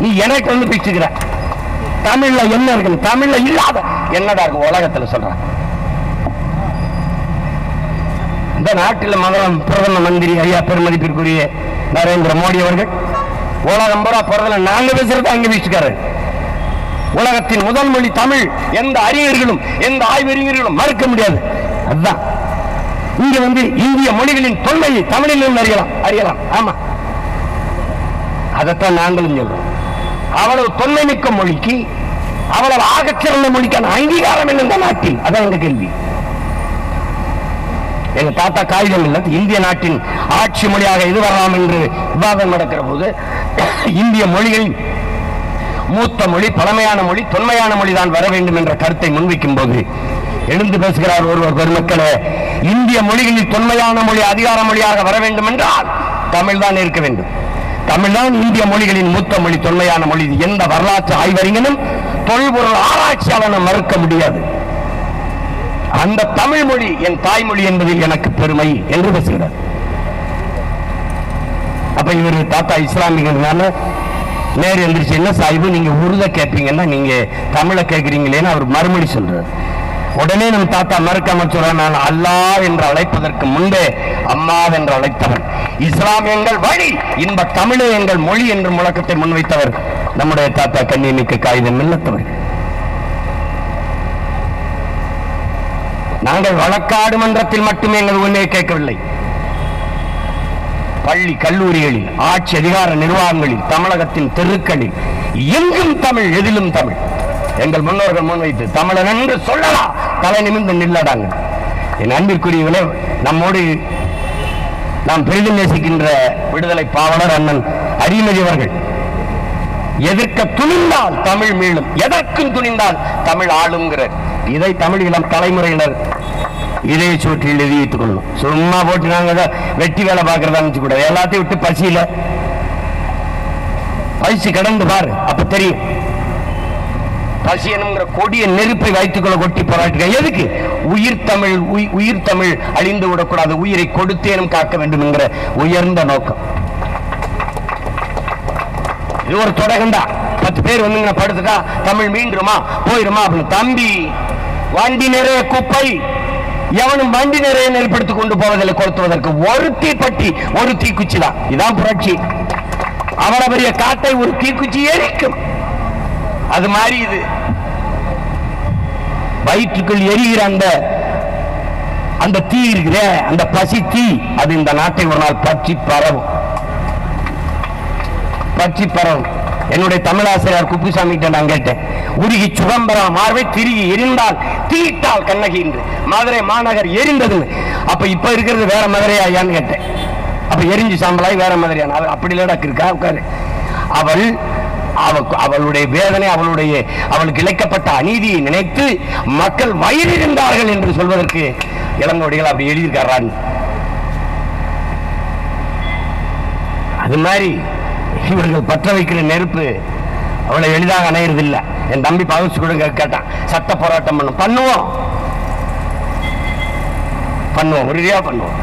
நீ எனக்கு வந்து பிச்சுக்கிற தமிழ்ல என்ன இருக்கு தமிழ்ல இல்லாத என்னடா இருக்கு? உலகத்துல சொல்ற. இந்த நாட்டில் முதலாம் பிரதம மந்திரி ஐயா பெருமதிப்பிற்குரிய நரேந்திர மோடி அவர்கள் உலகம் பூரா பிறந்தல நாங்க பேசுறது அங்க பேசிக்காரு உலகத்தின் முதல் மொழி தமிழ். எந்த அறிஞர்களும் எந்த ஆய்வறிஞர்களும் மறுக்க முடியாது. அதுதான். இங்க வந்து இந்திய மொழிகளின் தொன்மையை தமிழிலும் அறியலாம். அறியலாம். ஆமா. அதைத்தான் நாங்களும் சொல்றோம். அவ்வளவு தொன்மை மிக்க மொழிக்கு அவ்வளவு ஆகச்சிறந்த மொழிக்கான அங்கீகாரம் என்ன இந்த நாட்டில். அதான் எங்க கேள்வி. எங்க தாத்தா காகிதம் இல்ல இந்திய நாட்டின் ஆட்சி மொழியாக இது வரலாம் என்று விவாதம் நடக்கிற போது இந்திய மொழிகளின் மூத்த மொழி பழமையான மொழி தொன்மையான மொழி தான் வர வேண்டும் என்ற கருத்தை முன்வைக்கும் போது எழுந்து பேசுகிறார் ஒருவர் பெருமக்களே இந்திய மொழிகளில் தொன்மையான மொழி அதிகார மொழியாக வர வேண்டும் என்றால் தமிழ் தான் இருக்க வேண்டும். தமிழ்தான் இந்திய மொழிகளின் மூத்த மொழி தொன்மையான மொழி. எந்த வரலாற்று ஆய்வறிஞனும் தொல்பொருள் ஆராய்ச்சியாளனும் மறுக்க முடியாது. அந்த தமிழ் மொழி என் தாய்மொழி என்பதில் எனக்கு பெருமை என்று பேசுகிறார். அப்ப இவர் தாத்தா இஸ்லாமிகனால நேர் எந்திரிச்சு என்ன சாய்வு நீங்க உருத கேட்பீங்கன்னா நீங்க தமிழை கேட்கிறீங்களேன்னு அவர் மறுமொழி சொல்றாரு. உடனே நம் தாத்தா மறுக்காம சொல்றார் நான் அல்லா என்று அழைப்பதற்கு முன்பே அம்மா என்று அழைத்தவன். இஸ்லாம் எங்கள் வழி இன்ப தமிழே எங்கள் மொழி என்று முழக்கத்தை முன்வைத்தவர் நம்முடைய தாத்தா கண்ணியமிக்க காகிதம் இல்லத்தவர் நாங்கள் வழக்காடு மன்றத்தில் மட்டுமே எங்கள் உண்மையை கேட்கவில்லை. பள்ளி கல்லூரிகளில் ஆட்சி அதிகார நிர்வாகங்களில் தமிழகத்தின் தெருக்களில் எங்கும் தமிழ் எதிலும் தமிழ். எங்கள் முன்னோர்கள் முன்வைத்து தமிழன் என்று சொல்லலாம். தலை நிமிர்ந்து நில்லடாங்க. என் அன்பிற்குரியவர்களே நம்மோடு நாம் பெரிதும் நேசிக்கின்ற விடுதலை பாவலர் அண்ணன் அடிமதி அவர்கள். எதிர்க்க துணிந்தால் தமிழ் மீளும் எதற்கும் துணிந்தால் தமிழ் ஆளுங்கிற இதை தமிழ் இளம் தலைமுறையினர் இதய சூற்றில் எழுதி கொள்ளும் சும்மா போட்டு நாங்கள் வெட்டி வேலை பார்க்கறதா நினைச்சு கூட. எல்லாத்தையும் விட்டு பசியில. பயிற்சி கடந்து பாரு அப்ப தெரியும். பசி என்கிற கொடிய நெருப்பை வைத்துக்கொள்ள கொட்டி போராட்டுக. எதுக்கு? உயிர் தமிழ் உயிர் தமிழ் அழிந்து விடக்கூடாது. உயிரை கொடுத்தேனும் காக்க வேண்டும் என்கிற உயர்ந்த நோக்கம். இது ஒரு தொடகண்டா? பத்து பேர் வந்து படுத்துட்டா தமிழ் மீண்டுமா போயிருமா? அப்படின்னு. தம்பி வண்டி நிறைய குப்பை. எவனும் வண்டி நிறைய நெருப்படுத்திக் கொண்டு போவதில்லை கொளுத்துவதற்கு. ஒரு தீப்பட்டி ஒரு தீக்குச்சி தான் இதான் புரட்சி. அவ்வளவு பெரிய காட்டை ஒரு தீக்குச்சி எரிக்கும் அது மாதிரி இது. வயிற்றுக்குள் எரிகிற அந்த அந்த தீ இருக்கிற அந்த பசி தீ அது இந்த நாட்டை ஒரு நாள் பற்றி பரவும். பற்றி பரவும். என்னுடைய தமிழாசிரியர் குப்புசாமி கிட்ட நான் கேட்டேன். உருகி சுகம்பரா மார்பை திருகி எரிந்தால் தீட்டால் கண்ணகி என்று. மதுரை மாநகர் எரிந்தது. அப்ப இப்ப இருக்கிறது வேற மதுரையா ஐயான்னு கேட்டேன். அப்ப எரிஞ்சு சாம்பலாய் வேற மதுரையான அவள் அப்படி இல்லடா இருக்கா? உட்காரு. அவள் அவளுடைய வேதனை அவளுடைய அவளுக்கு இழைக்கப்பட்ட அநீதியை நினைத்து மக்கள் வயிறிருந்தார்கள் என்று சொல்வதற்கு இளங்கோடிகள் அப்படி எழுதியிருக்காரான்னு அது மாதிரி இவர்கள் பற்ற வைக்கிற நெருப்பு அவ்வளவு எளிதாக அணையிறதில்லை. என் தம்பி பகவச்சு கூட கேட்டான் சட்ட போராட்டம் பண்ணும். பண்ணுவோம். பண்ணுவோம் உறுதியா பண்ணுவோம்.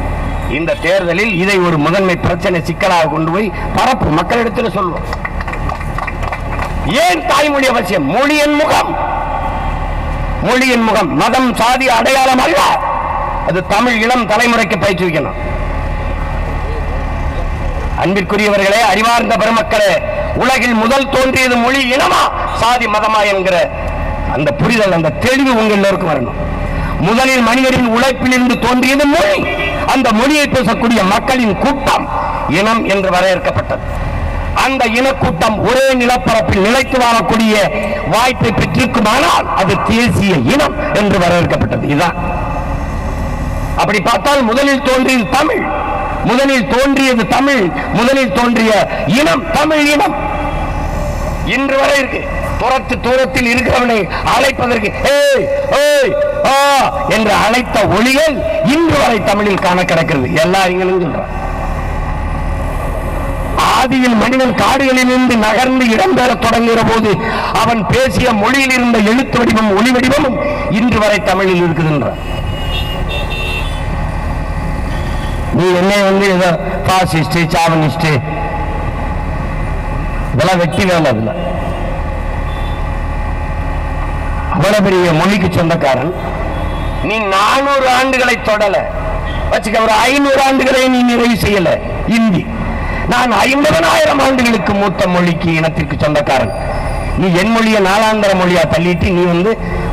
இந்த தேர்தலில் இதை ஒரு முதன்மை பிரச்சனை சிக்கலாக கொண்டு போய் பரப்பு மக்களிடத்தில் சொல்லுவோம் ஏன் தாய்மொழி அவசியம்? மொழியின் முகம். மொழியின் முகம். மதம் சாதி அடையாளம் அல்ல. அது தமிழ் இளம் தலைமுறைக்கு பயிற்றுவிக்கணும் அன்பிற்குரியவர்களே அறிவார்ந்த பெருமக்களே உலகில் முதல் தோன்றியது மொழி இனமா சாதி மதமா என்கிற அந்த புரிதல் அந்த தெளிவு உங்கள் எல்லோருக்கும் வரணும். முதலில் மனிதரின் உழைப்பிலிருந்து தோன்றியது மொழி. அந்த மொழியை பேசக்கூடிய மக்களின் கூட்டம் இனம் என்று வரையறுக்கப்பட்டது. அந்த இனக்கூட்டம் ஒரே நிலப்பரப்பில் நிலைத்து வாழக்கூடிய வாய்ப்பை பெற்றிருக்குமானால் அது தேசிய இனம் என்று வரவேற்கப்பட்டது. இதுதான். அப்படி பார்த்தால் முதலில் தோன்றியது தமிழ். முதலில் தோன்றியது தமிழ். முதலில் தோன்றிய இனம் தமிழ் இனம். இன்று வரை இருக்கு. புறத்து தூரத்தில் இருக்கிறவனை அழைப்பதற்கு ஏய் ஏய் ஆ என்று அழைத்த ஒளிகள் இன்று வரை தமிழில் காண கிடக்கிறது. எல்லா அறிஞர்களும் சொல்றாங்க. ஆதியில் மனிதன் காடுகளிலிருந்து நகர்ந்து இடம்பெற தொடங்குகிற போது அவன் பேசிய மொழியில் இருந்த எழுத்து வடிவம் ஒளி வடிவமும் இன்று வரை தமிழில் இருக்குதுன்ற. நீ என்ன வந்து ஏதோ பாசிஸ்ட் சாவனிஸ்ட் இதெல்லாம் வெட்டி வேலை அதுல. அவ்வளவு பெரிய மொழிக்கு சொந்தக்காரன். நீ நானூறு ஆண்டுகளை தொடல. வச்சுக்க ஒரு ஐநூறு ஆண்டுகளை நீ நிறைவு செய்யல. இந்தி. நான் ஐம்பதனாயிரம் ஆண்டுகளுக்கு மூத்த மொழிக்கு இனத்திற்கு சொந்தக்காரன். நீ என் மொழியை நாலாந்திர மொழியா தள்ளிட்டு நீ வந்து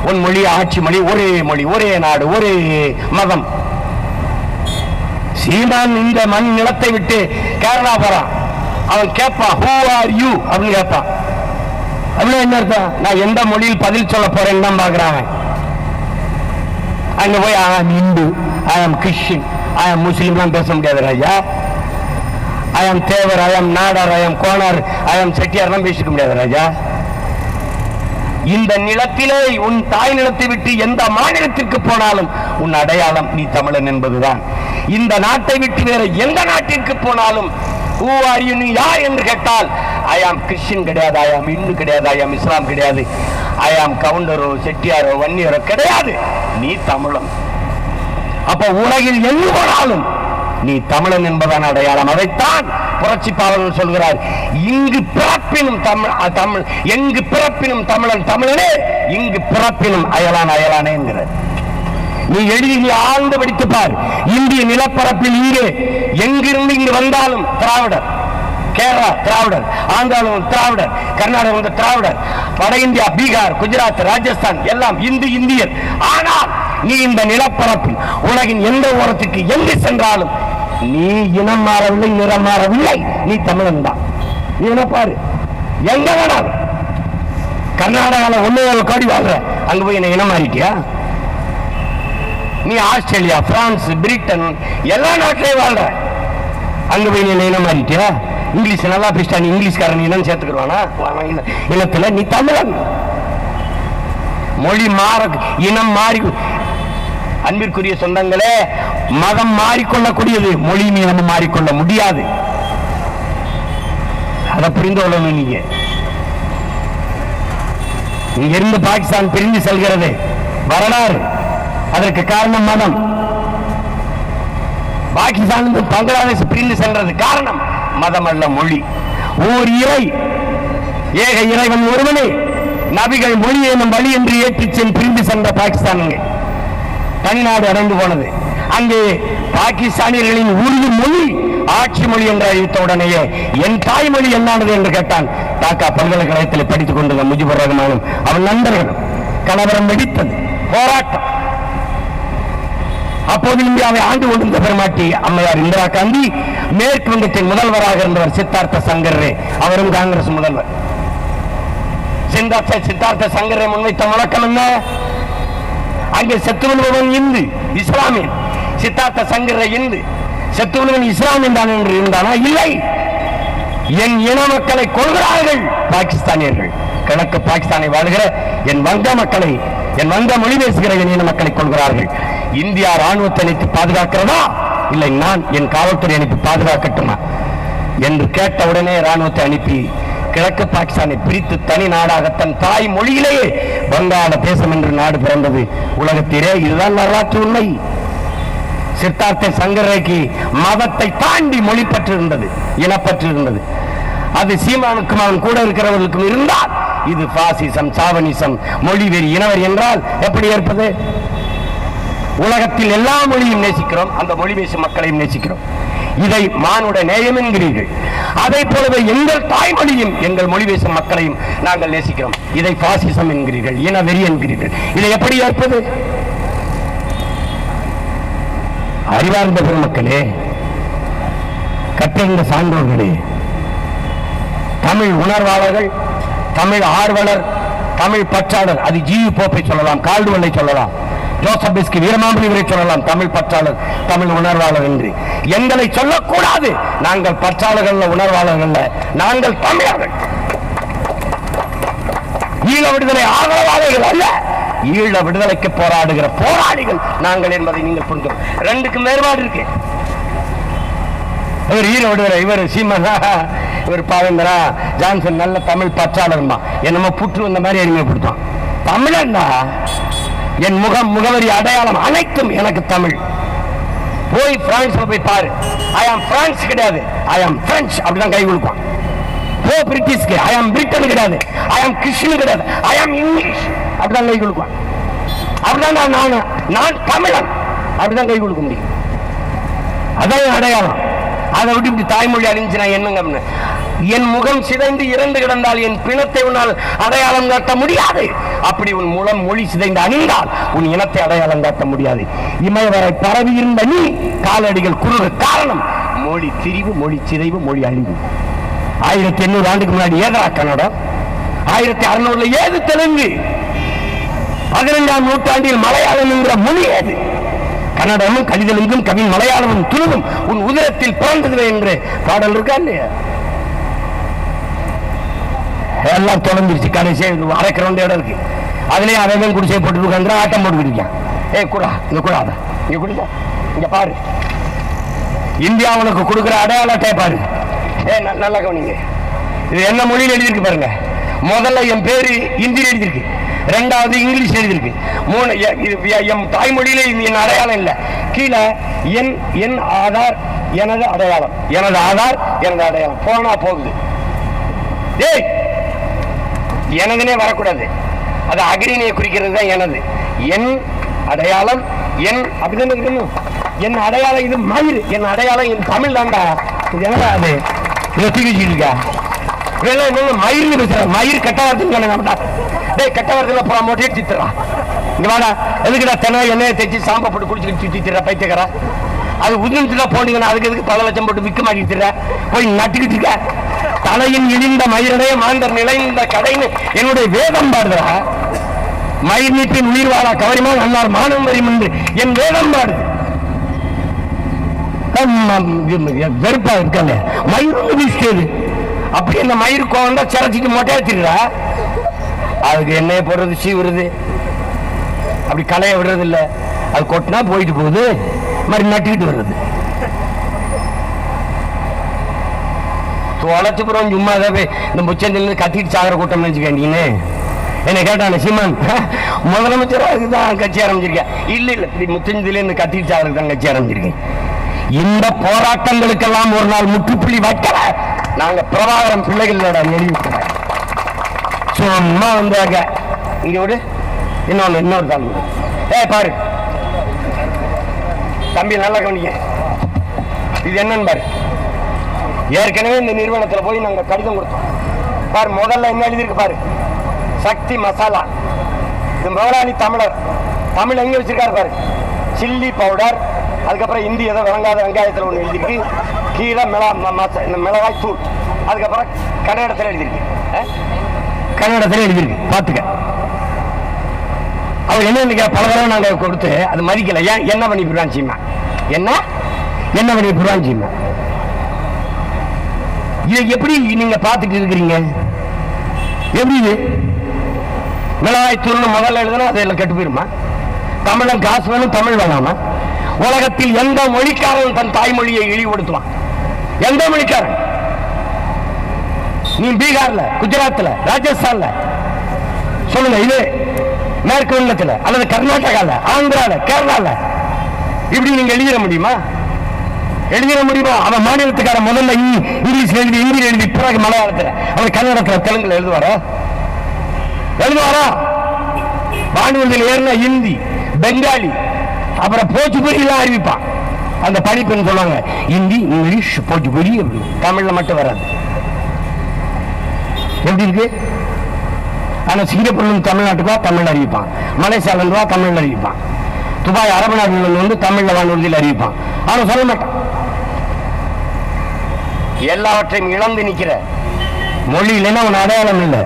உன் மொழி ஆட்சி மொழி ஒரே மொழி ஒரே நாடு ஒரே மதம். சீமான் இந்த மண் நிலத்தை விட்டு கேரளா போறான். அவன் கேட்பான் ஹூ ஆர் யூ அப்படின்னு கேட்பான். அப்படின்னு என்ன அர்த்தம்? நான் எந்த மொழியில் பதில் சொல்ல போறேன்னு தான் பாக்குறான் அங்க போய் ஐ ஆம் இந்து ஐ ஆம் கிறிஸ்டின் ஐ ஆம் முஸ்லீம்லாம் பேச முடியாது ஐயா. ஐ தேவர் ஐ ஆம் நாடார் ஐ ஆம் கோனார் ஐ ஆம் செட்டியார்லாம் பேசிக்க முடியாது ராஜா. இந்த நிலத்திலே உன் தாய் நிலத்தை விட்டு எந்த மாநிலத்திற்கு போனாலும் உன் அடையாளம் நீ தமிழன் என்பதுதான். இந்த நாட்டை விட்டு வேற எந்த நாட்டிற்கு போனாலும் who are you? நீ யார் என்று கேட்டால் ஐ ஆம் கிறிஸ்டின் கிடையாது ஐ ஆம் இந்து கிடையாது ஐ ஆம் இஸ்லாம் கிடையாது. ஐ ஆம் கவுண்டரோ செட்டியாரோ வன்னியரோ கிடையாது. நீ தமிழன். அப்ப உலகில் எங்கு போனாலும் நீ தமிழன் என்பதான் அடையாளம் அதைத்தான் புரட்சி சொல்கிறார். இங்கு பிறப்பினும் தமிழ் தமிழ் எங்கு பிறப்பினும் தமிழன் தமிழனே இங்கு பிறப்பினும் அயலான் அயலானே என்கிறார் நீ எழுதி நீ ஆழ்ந்து படித்து பார். இந்திய நிலப்பரப்பில் இங்கே எங்கிருந்து இங்கு வந்தாலும் திராவிடர் கேரளா திராவிடர் ஆந்திராவில் திராவிடர் கர்நாடகம் வந்து திராவிடர் வட இந்தியா பீகார் குஜராத் ராஜஸ்தான் எல்லாம் இந்து இந்தியர். ஆனால் நீ இந்த நிலப்பரப்பில் உலகின் எந்த ஓரத்துக்கு எங்கு சென்றாலும் நீ இனம் மாறவில்லை நிறம் மாறவில்லை. நீ தமிழன் தான். நீ என்ன பாரு. எங்க வேணாம்? கர்நாடகாவில் ஒன்னு கோடி வாழ்ற. அங்க போய் என்ன இனம் மாறிட்டியா? நீ ஆஸ்திரேலியா பிரான்ஸ் பிரிட்டன் எல்லா நாட்டிலையும் வாழ்ற. அங்க போய் நீ இனம் மாறிட்டியா? இங்கிலீஷ் நல்லா பேசிட்டா நீ இங்கிலீஷ்காரன் இனம் சேர்த்துக்கிறானா இனத்துல நீ தமிழன். மொழி மாற இனம் மாறி அன்பிற்குரிய சொந்தங்களே மதம் மாறிக்கொள்ளக்கூடியது மொழியுமே நம்ம மாறிக்கொள்ள முடியாது. அதை புரிந்து கொள்ளணும் நீங்க. இங்கிருந்து பாகிஸ்தான் பிரிந்து செல்கிறது. வரலாறு. அதற்கு காரணம் மதம். பாகிஸ்தான் பங்களாதேஷ் பிரிந்து செல்றது காரணம் மதம் அல்ல மொழி. ஓர் இறை. ஏக இறைவன் ஒருவனே. நபிகள் மொழி எனும் வழி என்று ஏற்றிச் சென்று பிரிந்து சென்ற பாகிஸ்தானுங்க தனிநாடு அடைந்து போனது. அங்கே பாகிஸ்தானியர்களின் உருது மொழி ஆட்சி மொழி என்று அறிவித்த உடனேயே. என் தாய்மொழி என்னானது? என்று கேட்டான். டாக்கா பல்கலைக்கழகத்தில் படித்துக் கொண்டிருந்த முஜிபுர் ரஹ்மானும் அவன் நண்பர்களும் கலவரம் வெடித்தது. போராட்டம். அப்போது இந்தியாவை ஆண்டு கொண்டிருந்த பெருமாட்டி அம்மையார் இந்திரா காந்தி மேற்கு வங்கத்தின் முதல்வராக இருந்தவர் சித்தார்த்த சங்கரே அவரும் காங்கிரஸ் முதல்வர். சித்தார்த்த சித்தார்த்த சங்கரே முன்வைத்த முழக்கம் என்ன? அங்கே செத்துவன் இந்து இஸ்லாமியன். சித்தார்த்த சங்கர இந்து செத்துவன் இஸ்லாம் என்றான் என்று இருந்தானா? இல்லை. என் இன மக்களை கொள்கிறார்கள் பாகிஸ்தானியர்கள். கிழக்கு பாகிஸ்தானை வாழ்கிற என் வங்க மக்களை என் வங்க மொழி பேசுகிற என் இன மக்களை கொள்கிறார்கள். இந்தியா ராணுவத்தை அணைத்து பாதுகாக்கிறதா? இல்லை நான் என் காவல்துறை அனுப்பி பாதுகாக்கட்டுமா? என்று கேட்ட உடனே ராணுவத்தை அனுப்பி கிழக்கு பாகிஸ்தானை பிரித்து தனி நாடாக தன் தாய் மொழியிலேயே வங்காள தேசம் என்று நாடு பிறந்தது. உலகத்திலே இதுதான் வரலாற்று உண்மை. சித்தார்த்த சங்கரைக்கு மதத்தை தாண்டி மொழி பற்று இருந்தது இனப்பற்று இருந்தது அது சீமானுக்கும் அவன் கூட இருக்கிறவர்களுக்கும் இருந்தால் இது பாசிசம் சாவனிசம் மொழிவெறி இனவர் என்றால் எப்படி ஏற்பது? உலகத்தில் எல்லா மொழியும் நேசிக்கிறோம் அந்த மொழி பேசும் மக்களையும் நேசிக்கிறோம். இதை மானுட நேயம் என்கிறீர்கள். அதை போலவே எங்கள் தாய்மொழியும் எங்கள் மொழி பேசும் மக்களையும் நாங்கள் நேசிக்கிறோம். இதை பாசிசம் என்கிறீர்கள் இனவெறி என்கிறீர்கள். இதை எப்படி ஏற்பது? அறிவார்ந்த பெருமக்களே கற்றறிந்த சான்றோர்களே. தமிழ் உணர்வாளர்கள் தமிழ் ஆர்வலர் தமிழ் பற்றாளர் அது ஜி போப்பை சொல்லலாம் கால்டுவல்லை சொல்லலாம் ஜோசப் பிஸ்கி வீரமாம்புலிவரை சொல்லலாம் தமிழ் பற்றாளர் தமிழ் உணர்வாளர் என்று. எங்களை சொல்லக்கூடாது. நாங்கள் பற்றாளர்கள் உணர்வாளர்கள் நாங்கள் தமிழர்கள். ஈழ விடுதலை ஆதரவாளர்கள் அல்ல. ஈழ விடுதலைக்கு போராடுகிற போராளிகள் நாங்கள் என்பதை நீங்கள் புரிந்து ரெண்டுக்கும் வேறுபாடு இருக்கு. இவர் ஈர விடுதலை இவர் சீமன் இவர் பாவேந்தரா ஜான்சன் நல்ல தமிழ் பற்றாளர்மா. என்னமோ புற்று வந்த மாதிரி அறிமுகப்படுத்தான் தமிழன்னா என் முகம் முகவரி அடையாளம் அனைத்தும் எனக்கு தமிழ். போய் பிரான்ஸ்ல போய் பாரு. ஐ ஆம் பிரான்ஸ் கிடையாது. ஐ ஆம் பிரெஞ்சு அப்படிதான் கை கொடுப்பான். போ பிரிட்டிஷ்க்கு ஐ ஆம் பிரிட்டன் கிடையாது. ஐ ஆம் கிறிஸ்டின் கிடையாது. ஐ ஆம் இங்கிலீஷ் அப்படிதான் கை கொடுக்குவான் அப்படிதான் நான் நான் தமிழன். அப்படிதான் கை கொடுக்க முடியும். அதான் என் அடையாளம். அதை விட்டு இப்படி தாய்மொழி அறிஞ்சுனா என்னங்க அப்படின்னு. என் முகம் சிதைந்து இறந்து கிடந்தால் என் பிணத்தை உன்னால் அடையாளம் காட்ட முடியாது. அப்படி உன் மூலம் மொழி சிதைந்து அணிந்தால் உன் இனத்தை அடையாளம் காட்ட முடியாது. இமயவரை பரவி இருந்த நீ காலடிகள் குறுக காரணம். மொழி திரிவு மொழி சிதைவு மொழி அழிவு. ஆயிரத்தி எண்ணூறு ஆண்டுக்கு முன்னாடி ஏதா கன்னடம்? ஆயிரத்தி அறுநூறுல ஏது தெலுங்கு? பதினைஞ்சாம் நூற்றாண்டில் மலையாளம் என்கிற மொழி அது. கன்னடமும் கலிதலுங்கும் கவி மலையாளமும் துணுவும் உன் உதிரத்தில் பிறந்தது என்று பாடல் இருக்கா இல்லையா? எல்லாம் தொடர்ந்துருச்சு. கடைசி அரைக்கிற இடம் இருக்கு. அதுலயே அவன் குடிசை போட்டு உட்காந்து ஆட்டம் போட்டு இருக்கான். ஏய் குடா இங்க கூடாத இங்க குடிச்சா இங்க பாரு. இந்தியா உனக்கு கொடுக்குற அடையாள பாரு. ஏ நல்லா கவனிங்க. இது என்ன மொழியில் எழுதியிருக்கு பாருங்க. முதல்ல என் பேரு இந்தியில் எழுதியிருக்கு. ரெண்டாவது இங்கிலீஷ் எழுதியிருக்கு. மூணு என் தாய்மொழியில என் அடையாளம் இல்லை. கீழே என் என் ஆதார் எனது அடையாளம். எனது ஆதார் எனது அடையாளம். போனா போகுது. ஏய் எனதுனே வரக்கூடாது. அது அகிரினை குறிக்கிறது தான் எனது. என் அடையாளம் என் அப்படிதான் இருக்கணும்? என் அடையாளம் இது மயிர் என் அடையாளம் என் தமிழ் தான்டா. இது என்னடா அது? இதை இருக்கா? இதெல்லாம் என்னங்க மயிர்னு பேசுறேன் மயிர் கட்டவாரத்துன்னு சொன்னாங்க நம்மடா டேய் கட்டவாரத்துல போற மோட்டே சித்துறான் இங்க வாடா எதுக்குடா தென எண்ணெயை தேய்ச்சி சாம்பா போட்டு குடிச்சுக்கிட்டு சுத்தி திட்டுற பைத்தியக்காரா? அது உதிர்ந்துல போனீங்கன்னா அதுக்கு எதுக்கு பல லட்சம் போட்டு விற்க மாட்டேங்கிற போய் நட்டுக்கிட்டு இருக்க. தலையின் இழிந்த மயிரடைய மாந்தர் நிலைந்த கடைன்னு என்னுடைய வேதம் பாடுறா மயிர் நீட்டி உயிர் வாழா கவரிமா நன்னார் மானம் வரும் என்று என் வேதம் பாடுது ஆமா, வெறுப்பா இருக்கல மயிர் வீசுது அப்படி இந்த மயிர் கோவந்தா சிறச்சிட்டு மொட்டையா அதுக்கு எண்ணெயை போடுறது சீவுறது. அப்படி களைய விடுறது இல்ல. அது கொட்டினா போயிட்டு போகுது. மாதிரி நட்டுக்கிட்டு வர்றது. தொலைச்சு போறோம் சும்மா தான் இந்த முச்சந்தில கத்திட்டு சாகர கூட்டம் நினைச்சுக்க நீனு. என்ன கேட்டான சீமான் முதலமைச்சர் அதுதான் கட்சி ஆரம்பிச்சிருக்கேன் இல்ல இல்ல இப்படி இருந்து கத்திட்டு சாகருக்கு தான் கட்சி ஆரம்பிச்சிருக்கேன். இந்த போராட்டங்களுக்கெல்லாம் ஒரு நாள் முற்றுப்புள்ளி வைக்கல. நாங்க பிரபாகரன் பிள்ளைகளோட நெறி சும்மா வந்தாங்க. இங்க விடு. இன்னொன்று இன்னொரு தான் ஏ பாரு. தம்பி நல்லா கவனிங்க. இது என்னன்னு பாரு. ஏற்கனவே இந்த நிறுவனத்தில் போய் நாங்கள் கடிதம் கொடுத்தோம். பாரு முதல்ல என்ன எழுதியிருக்கு பாரு. சக்தி மசாலா. இது முதலாளி தமிழர். தமிழ் எங்கே வச்சிருக்காரு பாரு. சில்லி பவுடர் அதுக்கப்புறம் இந்தி ஏதோ விளங்காத வெங்காயத்தில் ஒன்று எழுதிருக்கு கீழே மிளகா ம- மச- இந்த மிளகாய் தூள். அதுக்கப்புறம் கன்னடத்தில் எழுதியிருக்கு. அஹ்? கன்னடத்தில் எழுதியிருக்கு. பார்த்துக்க. அவர் என்ன நினைக்கிற? பல தடவை நாங்கள் கொடுத்து அது மதிக்கல. ஏன் என்ன பண்ணி போடுவான் சீமா? என்ன? என்ன பண்ணி போடுவான் சீமா? இதை எப்படி நீங்க பார்த்துட்டு இருக்கிறீங்க? எப்படி இது? மிளகாய் தூள்னு முதல்ல எழுதுனா அதை எல்லாம் கெட்டு போயிருமா? தமிழன் காசு வேணும் தமிழ் வேணாமா? உலகத்தில் எந்த மொழிக்காரன் தன் தாய்மொழியை இழிவுபடுத்துவான்? எந்த மொழிக்காரன்? நீ பீகார்ல குஜராத்ல ராஜஸ்தான்ல? சொல்லுங்க இது மேற்கு வங்கத்தில் அல்லது கர்நாடகால ஆந்திரால கேரளால? இப்படி நீங்க எழுதிட முடியுமா? எழுதிட முடியுமா? அவன் மாநிலத்துக்கார முதல்ல இங்கிலீஷ் எழுதி ஹிந்தியில் எழுதி பிறகு மலையாளத்தில் அவன் கன்னடத்தில் தெலுங்குல எழுதுவாரா? எழுதுவாரா? வானொலியில் ஏறின ஹிந்தி பெங்காலி அப்புறம் போச்சுபுரி எல்லாம் அறிவிப்பான் அந்த படிப்புன்னு சொல்லுவாங்க ஹிந்தி இங்கிலீஷ் போச்சுபுரி தமிழ்ல மட்டும் வராது. எப்படி இருக்கு? ஆனா சிங்கப்பூர்ல தமிழ்நாட்டுக்கு? வா தமிழ் அறிவிப்பான். மலேசியால இருந்து வா தமிழ் அறிவிப்பான். துபாய் அரபு நாடுல வந்து தமிழ்ல வானொலியில் அறிவிப்பான். ஆனா சொல்ல மாட்டான். எல்லாவற்றையும் இழந்து நிக்கிற மொழி இல்லைன்னா உன் அடையாளம் இல்லை.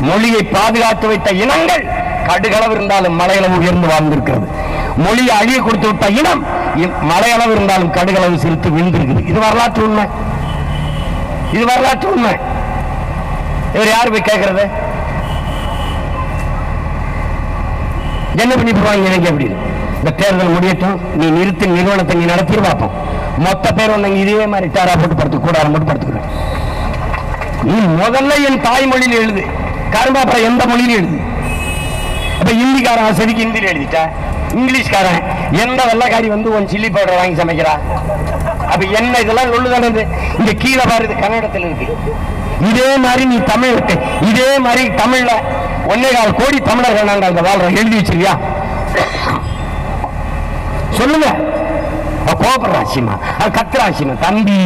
மொழியை பாதுகாத்து வைத்த இனங்கள் கடுகளவு இருந்தாலும் மலையளவு உயர்ந்து வாழ்ந்திருக்கிறது. மொழியை அழிய கொடுத்து விட்ட இனம் மலையளவு இருந்தாலும் கடுகளவு சிரித்து விழுந்திருக்குது இது வரலாற்று உண்மை. இது வரலாற்று உண்மை. இவர் யாரு போய் கேட்கறது? என்ன பண்ணி போவாங்க எனக்கு எப்படி இந்த தேர்தல் முடியட்டும். நீ நிறுத்தி நிறுவனத்தை நீ நடத்தி பார்ப்போம். மொத்த பேர் வந்தாங்க இதே மாதிரி டேரா போட்டு படுத்து கூடாரம் போட்டு படுத்துக்கிறேன் நீ முதல்ல என் தாய்மொழியில் எழுது. கரும்பாப்பா எந்த மொழியிலும் எழுது. அப்ப ஹிந்திக்காரன் சரிக்கு ஹிந்தியில் எழுதிட்டேன் இங்கிலீஷ்காரன். எந்த வெள்ளக்காரி வந்து உன் சில்லி பவுடர் வாங்கி சமைக்கிறா? அப்ப என்ன இதெல்லாம் நொல்லுதானே இது? இங்க கீழே பாருது கன்னடத்தில் இருக்கு. இதே மாதிரி நீ தமிழ் இதே மாதிரி தமிழ்ல ஒன்னே கால் கோடி தமிழர்கள் நாங்கள் அங்க வாழ்றோம். எழுதி வச்சிருக்கியா? சொல்லுங்க. அவ கோபப்படுறா சீமா. அது கத்துறா சீமா. தம்பி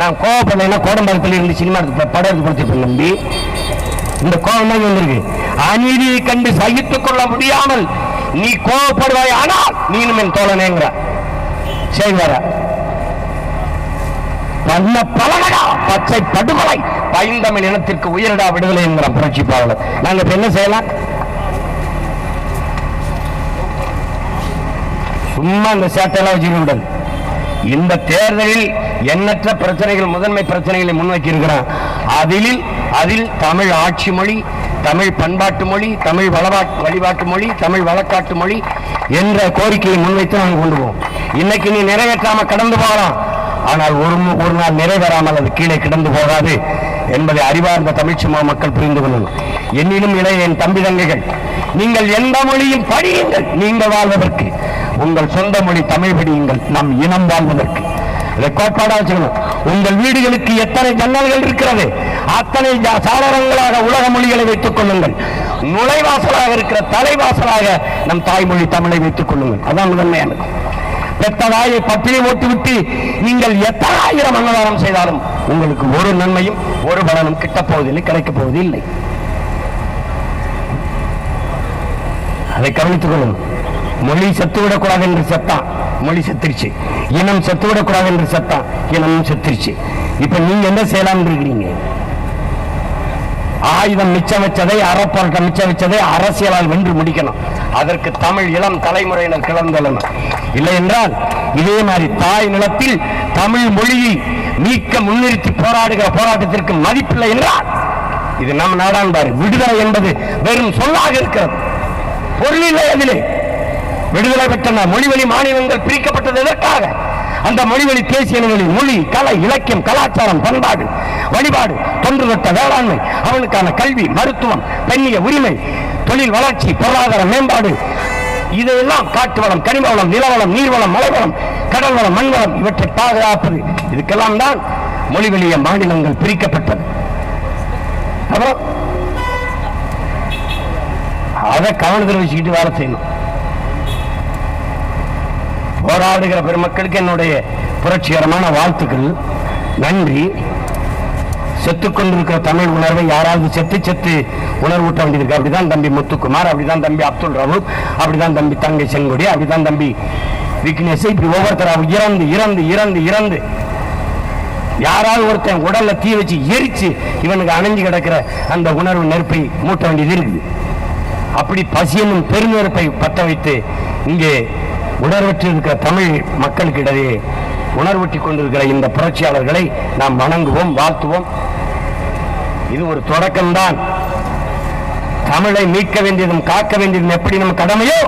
நான் கோபப்படலைன்னா கோடம்பாக்கத்துல இருந்து சினிமா படம் எடுத்து கொடுத்துருப்பேன் தம்பி. இந்த கோபம் தான் வந்திருக்கு அநீதியை கண்டு சகித்துக் கொள்ள முடியாமல் நீ கோபப்படுவாய் ஆனால் நீனும் என் தோழனேங்கிற. சரி வர பண்ண பலனடா பச்சை படுகொலை பைந்தமிழ் இனத்திற்கு உயிரிடா விடுதலை என்கிற புரட்சி பாவலர் நாங்க இப்ப என்ன செய்யலாம்? சும்மா இந்த சேட்டையெல்லாம் வச்சுக்க இந்த தேர்தலில் எண்ணற்ற பிரச்சனைகள் முதன்மை பிரச்சனைகளை முன்வைக்கி இருக்கிறான் அதில் அதில் தமிழ் ஆட்சி மொழி தமிழ் பண்பாட்டு மொழி தமிழ் வழிபாட்டு மொழி தமிழ் வழக்காட்டு மொழி என்ற கோரிக்கையை முன்வைத்து நாங்கள் கொண்டு போவோம். இன்னைக்கு நீ நிறைவேற்றாம கடந்து போகலாம். ஆனால் ஒரு மு- ஒரு நாள் நிறைவேறாமல் அது கீழே கிடந்து போகாது என்பதை அறிவார்ந்த தமிழ் சமூக மக்கள் புரிந்து கொள்ளணும். என்னிலும் இளைய என் தம்பி தங்கைகள் நீங்கள் எந்த மொழியும் படியுங்கள் நீங்கள் வாழ்வதற்கு. உங்கள் சொந்த மொழி தமிழ் படியுங்கள். நம் இனம் வாழ்வதற்கு. கோட்பாடா வச்சுக்கணும் உங்கள் வீடுகளுக்கு எத்தனை ஜன்னல்கள் இருக்கிறது? அத்தனை சாதாரணங்களாக சாளரங்களாக உலக மொழிகளை வைத்துக் கொள்ளுங்கள். நுழைவாசலாக இருக்கிற தலைவாசலாக நம் தாய்மொழி தமிழை வைத்துக் கொள்ளுங்கள். அதான் முதன்மையானது. பெத்த தாயை பட்டியை ஓட்டு விட்டு நீங்கள் எத்தனாயிரம் அன்னதானம் செய்தாலும் உங்களுக்கு ஒரு நன்மையும் ஒரு பலனும் கிட்டப் போவதில்லை கிடைக்கப் போவதில்லை. அதை கவனித்துக் கொள்ளும் மொழி செத்துவிடக்கூடாது என்று செத்தான் மொழி செத்துருச்சு. இனம் செத்துவிடக்கூடாது என்று செத்தான் இனமும் செத்துருச்சு. இப்ப நீங்க என்ன செய்யலாம் இருக்கிறீங்க? ஆயுதம் மிச்சம் வச்சதை அறப்போராட்டம் மிச்சம் வச்சதை அரசியலால் வென்று முடிக்கணும். அதற்கு தமிழ் இளம் தலைமுறையினர் கிளந்தெழணும் இல்லை என்றால் இதே மாதிரி தாய் நிலத்தில் தமிழ் மொழியை நீக்க முன்னிறுத்தி போராடுகிற போராட்டத்திற்கு மதிப்பில்லை என்றால் இது நம் நாடான் பாரு விடுதலை என்பது வெறும் சொல்லாக இருக்கிறது. பொருள் இல்லை அதிலே. விடுதலை பெற்ற மொழிவழி மாநிலங்கள் பிரிக்கப்பட்டது எதற்காக? அந்த மொழிவழி தேசியங்களின் மொழி கலை இலக்கியம் கலாச்சாரம் பண்பாடு வழிபாடு தொன்று தொட்ட வேளாண்மை அவனுக்கான கல்வி மருத்துவம் பெண்ணிய உரிமை தொழில் வளர்ச்சி பொருளாதார மேம்பாடு இதையெல்லாம் காட்டு வளம் கனிம வளம் நிலவளம் நீர்வளம் மலைவளம் கடல் வளம் மண்வளம் இவற்றை பாதுகாப்பது. இதுக்கெல்லாம் தான் மொழிவெளிய மாநிலங்கள் பிரிக்கப்பட்டது. அப்புறம் அதை கவனத்தில் வச்சுக்கிட்டு வேலை செய்யணும். போராடுகிற பெருமக்களுக்கு என்னுடைய புரட்சிகரமான வாழ்த்துக்கள். நன்றி. செத்துக்கொண்டிருக்கிற தமிழ் உணர்வை யாராவது செத்து செத்து உணர்வூட்ட வேண்டியிருக்கு அப்படிதான் தம்பி முத்துக்குமார் அப்படிதான் தம்பி அப்துல் ரவூப் அப்படிதான் தம்பி தங்கை செங்கொடி அப்படிதான் தம்பி விக்னேஷ். இப்படி ஒவ்வொருத்தராக இறந்து இறந்து இறந்து இறந்து யாராவது ஒருத்தன் உடல்ல தீ வச்சு எரிச்சு இவனுக்கு அணைஞ்சு கிடக்கிற அந்த உணர்வு நெருப்பை மூட்ட வேண்டியது இருக்குது. அப்படி பசி என்னும் பெருநெருப்பை பத்த வைத்து இங்கே உணர்வற்று இருக்கிற தமிழ் மக்களுக்கிடையே உணர்வூட்டி கொண்டிருக்கிற இந்த புரட்சியாளர்களை நாம் வணங்குவோம் வாழ்த்துவோம். இது ஒரு தொடக்கம்தான். தமிழை மீட்க வேண்டியதும் காக்க வேண்டியதும் எப்படி நம்ம கடமையோ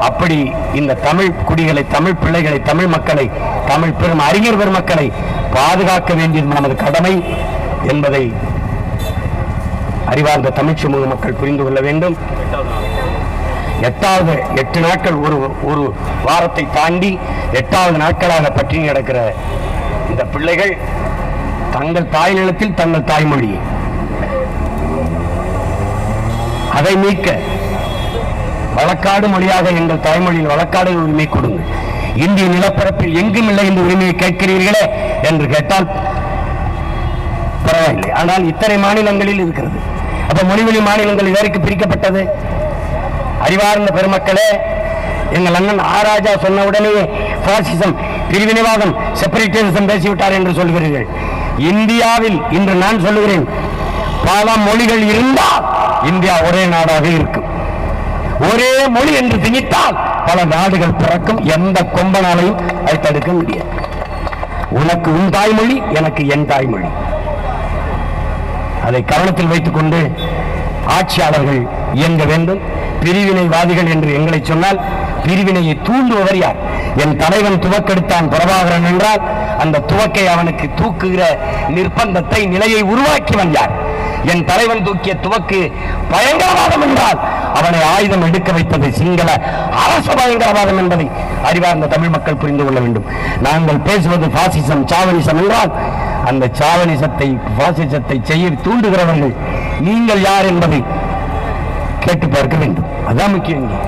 அப்படி இந்த தமிழ் குடிகளை தமிழ் பிள்ளைகளை தமிழ் மக்களை தமிழ் பெரும் அறிஞர் பெருமக்களை பாதுகாக்க வேண்டியது நமது கடமை என்பதை அறிவார்ந்த தமிழ் சமூக மக்கள் புரிந்து கொள்ள வேண்டும். எட்டாவது எட்டு நாட்கள் ஒரு ஒரு வாரத்தை தாண்டி எட்டாவது நாட்களாக பற்றி கிடக்கிற இந்த பிள்ளைகள் தங்கள் தாய் நிலத்தில் தங்கள் தாய்மொழி. அதை மீட்க வழக்காடு மொழியாக எங்கள் தாய்மொழியில் வழக்காடு உரிமை கொடுங்க. இந்திய நிலப்பரப்பில் எங்கும் இல்லை இந்த உரிமையை கேட்கிறீர்களே என்று கேட்டால் பரவாயில்லை. ஆனால் இத்தனை மாநிலங்களில் இருக்கிறது. அப்ப மொழிமொழி மாநிலங்கள் இதற்கு பிரிக்கப்பட்டது? அறிவார்ந்த பெருமக்களே எங்கள் அண்ணன் ஆராஜா சொன்ன உடனே பாசிசம் பிரிவினைவாதம் செப்பரேட்டிசம் பேசிவிட்டார் என்று சொல்கிறீர்கள் இந்தியாவில் இன்று நான் சொல்லுகிறேன் பல மொழிகள் இருந்தால் இந்தியா ஒரே நாடாக இருக்கும். ஒரே மொழி என்று திணித்தால் பல நாடுகள் பிறக்கும் எந்த கொம்பனாலையும் அதை தடுக்க முடியாது. உனக்கு உன் தாய்மொழி எனக்கு என் தாய்மொழி. அதை கவனத்தில் வைத்துக் கொண்டு ஆட்சியாளர்கள் இயங்க வேண்டும். பிரிவினைவாதிகள் என்று எங்களை சொன்னால் பிரிவினையை தூண்டுபவர் யார்? என் தலைவன் துவக்கெடுத்தான் பிரபாகரன் என்றால் அந்த துவக்கை அவனுக்கு தூக்குகிற நிர்பந்தத்தை நிலையை உருவாக்கியவன் யார்? என் தலைவன் தூக்கிய துவக்கு பயங்கரவாதம் என்றால் அவனை ஆயுதம் எடுக்க வைத்தது சிங்கள அரச பயங்கரவாதம் என்பதை அறிவார்ந்த தமிழ் மக்கள் புரிந்து கொள்ள வேண்டும். நாங்கள் பேசுவது பாசிசம் சாவனிசம் என்றால் அந்த சாவனிசத்தை பாசிசத்தை செய்ய தூண்டுகிறவர்கள் நீங்கள் யார் என்பதை கேட்டு பார்க்க வேண்டும். அதான் முக்கியம் இங்கே